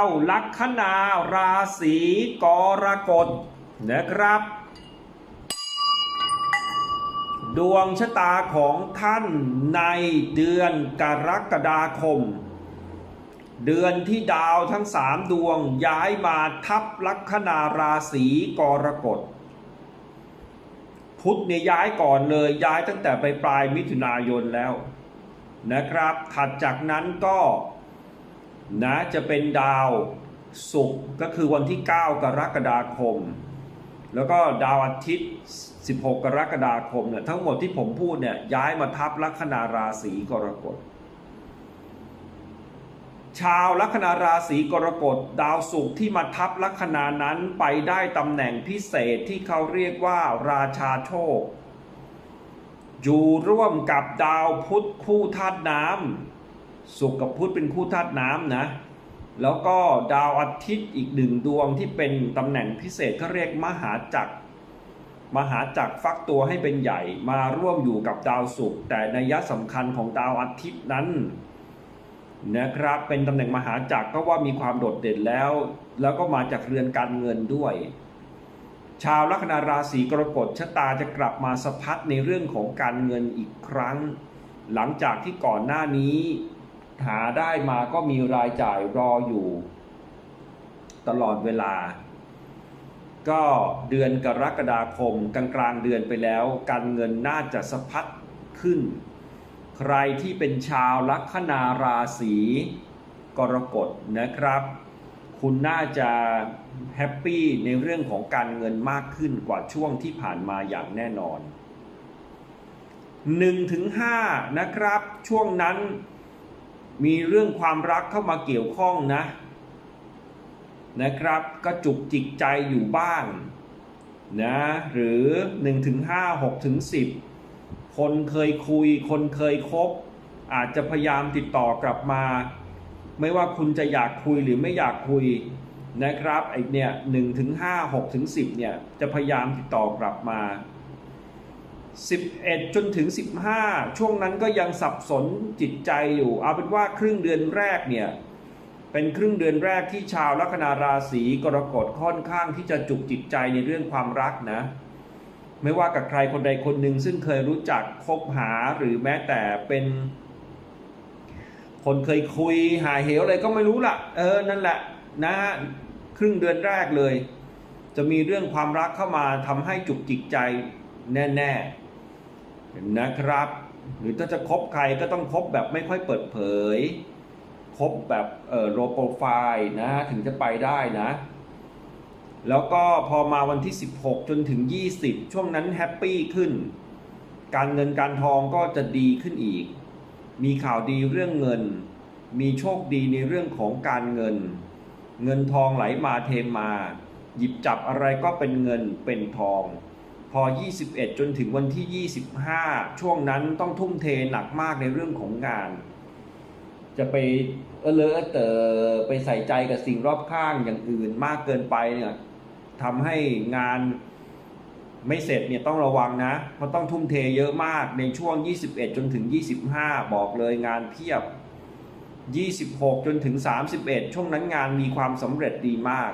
าวลัคนาราศีกรกฎนะครับ ดวงชะตาของท่านในเดือนกรกฎาคม เดือนที่ดาวทั้งสามดวงย้ายมาทับลัคนาราศีกรกฎพุธเนี่ยย้ายก่อนเลยย้ายตั้งแต่ไปปลายมิถุนายนแล้วนะครับ ถัดจากนั้นก็ นะจะเป็นดาวศุกร์ก็คือวันที่ 9 กรกฎาคม แล้วก็ดาวอาทิตย์ 16 กรกฎาคมเนี่ยทั้งหมดที่ผมพูดเนี่ยย้ายมาทับลัคนาราศีกรกฎ ชาวลัคนาราศีกรกฎ ดาวศุกร์ที่มาทับลัคนานั้นไปได้ตำแหน่งพิเศษที่เขาเรียกว่าราชาโชค อยู่ร่วมกับดาวพุธคู่ธาตุน้ำ ศุกกับพุธเป็นคู่ธาตุน้ำนะ แล้วก็ดาวอาทิตย์อีกหนึ่งดวงที่เป็นตำแหน่งพิเศษเขาเรียกมหาจักร มหาจักรฟักตัวให้เป็นใหญ่มาร่วมอยู่กับดาวศุกร์แต่นัยสำคัญของดาวอาทิตย์นั้นนะครับเป็นตำแหน่งมหาจักรก็ว่ามีความโดดเด่นแล้ว แล้วก็มาจากเรือนการเงินด้วย ชาวลัคนาราศีกรกฎชะตาจะกลับมาสะพัดในเรื่องของการเงินอีกครั้ง หลังจากที่ก่อนหน้านี้ หาได้มาก็มีรายจ่ายรออยู่ ตลอดเวลา ก็เดือนกรกฎาคมกลางกลางเดือนไปแล้ว การเงินน่าจะสะพัดขึ้น ใครที่เป็นชาวลัคนาราศีกรกฎนะครับ คุณน่าจะแฮปปี้ในเรื่องของการเงินมากขึ้นกว่าช่วงที่ผ่านมาอย่างแน่นอน1-5ถึง5นะครับ ช่วงนั้น มีเรื่องความรักเข้ามาเกี่ยวข้องนะนะครับก็จุกจิกใจอยู่บ้างนะหรือ1ถึง5 6ถึง10 คนเคยคุย คนเคยคบ อาจจะพยายามติดต่อกลับมา ไม่ว่าคุณจะอยากคุยหรือไม่อยากคุยนะครับไอเนี่ยหนึ่งถึงห้าหกถึงสิบเนี่ยจะพยายามติดต่อกลับมา 11 จนถึง 15 ช่วงนั้นก็ยังสับสนจิตใจอยู่เอาเป็นว่าครึ่งเดือนแรกเนี่ยเป็นครึ่งเดือนแรกที่ชาวลัคนาราศีกรกฎค่อนข้างที่จะจุกจิตใจในเรื่องความรักนะ ไม่ว่ากับใครคนใดคนหนึ่งซึ่งเคยรู้จักคบหาหรือแม้แต่เป็น คนเคยคุยหาเหวอะไรก็ไม่รู้ละเออนั่นแหละนะฮะครึ่งเดือนแรกเลย จะมีเรื่องความรักเข้ามาทำให้จุกจิกใจแน่ ๆ นะครับ หรือถ้าจะคบใครก็ต้องคบแบบไม่ค่อยเปิดเผย คบแบบเอ่อโลโปรไฟล์นะฮะถึงจะไปได้นะ แล้วก็พอมาวันที่ 16 จนถึง 20 ช่วงนั้นแฮปปี้ขึ้น การเงินการทองก็จะดีขึ้นอีก มีข่าวดีเรื่องเงิน มีโชคดีในเรื่องของการเงิน เงินทองไหลมาเทมา หยิบจับอะไรก็เป็นเงินเป็นทอง พอ 21 จนถึงวันที่ 25 ช่วงนั้นต้องทุ่มเทหนักมากในเรื่องของงาน จะไปเออเลอเตอไปใส่ใจกับสิ่งรอบข้างอย่างอื่นมากเกินไปเนี่ยทำให้งานไม่เสร็จเนี่ยต้องระวังนะเพราะต้องทุ่มเทเยอะมากในช่วง 21 จนถึง 25 บอกเลยงานเพียบ 26 จนถึง 31 ช่วงนั้นงานมีความสำเร็จดีมาก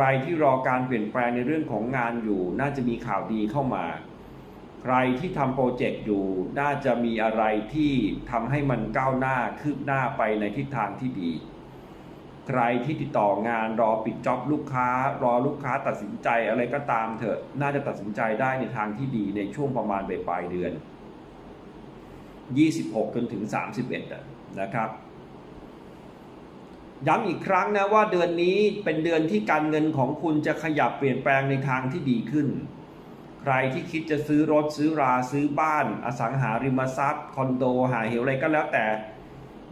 รที่รอการเปลี่ยนแปลงในเรื่องของงานอยู่ น่าจะมีข่าวดีเข้ามา ใครที่ทำโปรเจกต์อยู่ น่าจะมีอะไรที่ทำให้มันก้าวหน้าคืบหน้าไปในทิศทางที่ดี ใครที่ติดต่องานรอปิดจ็อบลูกค้า รอลูกค้าตัดสินใจอะไรก็ตามเถอะ น่าจะตัดสินใจได้ในทางที่ดีในช่วงประมาณปลายเดือน 26 จนถึง 31อะนะครับ ย้ำอีกครั้งนะว่าเดือนนี้เป็นเดือนที่การเงินของคุณจะขยับเปลี่ยนแปลงในทางที่ดีขึ้น ใครที่คิดจะซื้อรถซื้อราซื้อบ้าน อสังหาริมทรัพย์ คอนโดหาเหวอะไรก็แล้วแต่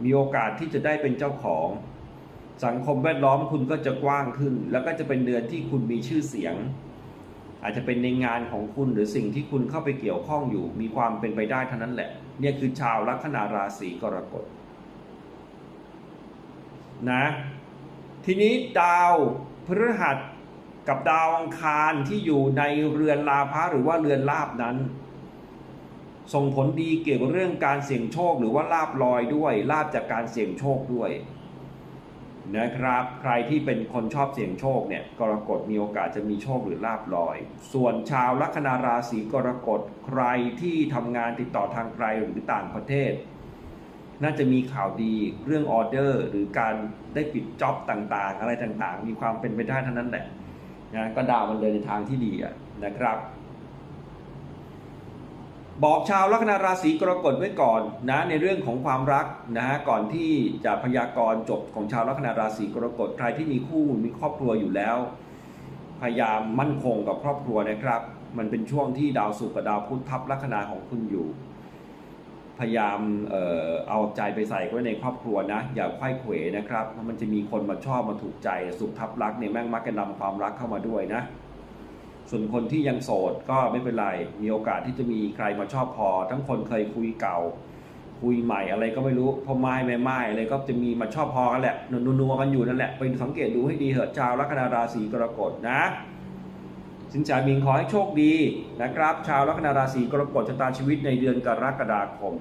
มีโอกาสที่จะได้เป็นเจ้าของ สังคมแวดล้อมคุณก็จะกว้างขึ้น แล้วก็จะเป็นเดือนที่คุณมีชื่อเสียง อาจจะเป็นในงานของคุณหรือสิ่งที่คุณเข้าไปเกี่ยวข้องอยู่ มีความเป็นไปได้เท่านั้นแหละ เนี่ยคือชาวลัคนาราศีกรกฎ นะทีนี้ดาวพฤหัสกับดาวอังคารที่อยู่ในเรือนลาภะหรือว่าเรือนลาบนั้น ส่งผลดีเกี่ยวกับเรื่องการเสี่ยงโชคหรือว่าลาบลอยด้วยลาบจากการเสี่ยงโชคด้วยนะครับใครที่เป็นคนชอบเสี่ยงโชคเนี่ยกรกฎมีโอกาสจะมีโชคหรือลาบลอย ส่วนชาวลัคนาราศีกรกฎใครที่ทำงานติดต่อทางไกลหรือต่างประเทศ น่าจะมีข่าวดีเรื่องออเดอร์ หรือการได้ปิดจ็อบต่างๆ อะไรต่างๆ มีความเป็นไปได้เท่านั้นแหละนะก็ดาวมันเดินในทางที่ดีนะครับ บอกชาวลัคนาราศีกรกฎไว้ก่อนนะในเรื่องของความรักนะฮะก่อนที่จะพยากรณ์จบของชาวลัคนาราศีกรกฎใครที่มีคู่มีครอบครัวอยู่แล้ว พยายามมั่นคงกับครอบครัวนะครับ มันเป็นช่วงที่ดาวศุกร์กับดาวพุธทับลัคนาของคุณอยู่ พยายามเอ่อเอาใจไปใส่ไว้ในครอบครัวนะ อย่าไขว้เขวนะครับเพราะมันจะมีคนมาชอบมาถูกใจสุขทับรักเนี่ยแม่งมักจะนำความรักเข้ามาด้วยนะ ส่วนคนที่ยังโสดก็ไม่เป็นไร มีโอกาสที่จะมีใครมาชอบพอ ทั้งคนเคยคุยเก่า คุยใหม่อะไรก็ไม่รู้พอไม้ไม่ไม้อะไรก็จะมีมาชอบพอกันแหละนัวๆกันอยู่นั่นแหละไปสังเกตดูให้ดีเถอะชาวลัคนาราศีกรกฎนะ สินแสหมิงขอให้โชคดีนะครับ ชาวลัคนาราศีกรกฎชะตาชีวิตในเดือนกรกฎาคม